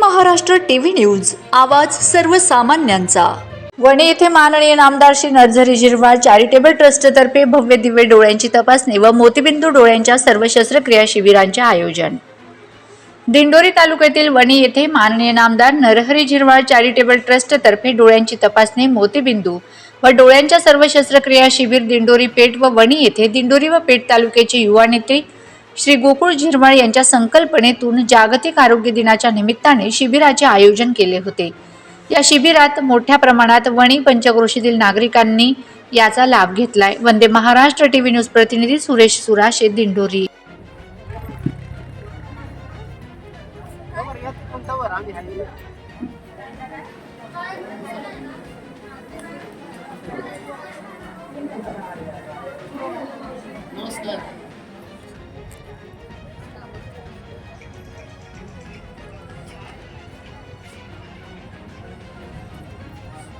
Maharashtra TV news आवाज सर्वसामान्यांचा. वणी येथे माननीय नामदार श्री नरझरी जिरवाळ चॅरिटेबल ट्रस्टतर्फे भव्य दिव्य डोळ्यांची तपासणी व मोतीबिंदू डोळ्यांच्या सर्व शस्त्रक्रिया शिबिरांचे आयोजन. दिंडोरी तालुक्यातील वणी येथे माननीय नामदार नरहरी झिरवाळ चॅरिटेबल ट्रस्टतर्फे डोळ्यांची तपासणी मोतीबिंदू व डोळ्यांच्या सर्व शस्त्रक्रिया शिबिर दिंडोरी पेठ व वणी येथे दिंडोरी व पेठ तालुक्याचे युवा नेते श्री गोकुळ झिरवाळ यांच्या संकल्पनेतून जागतिक आरोग्य दिनाच्या निमित्ताने शिबिराचे आयोजन केले होते. या शिबिरात मोठ्या प्रमाणात वणी पंचक्रोशीतील नागरिकांनी याचा लाभ घेतलाय. वंदे महाराष्ट्र टीव्ही न्यूज प्रतिनिधी सुरेश सुराशे दिंडोरी.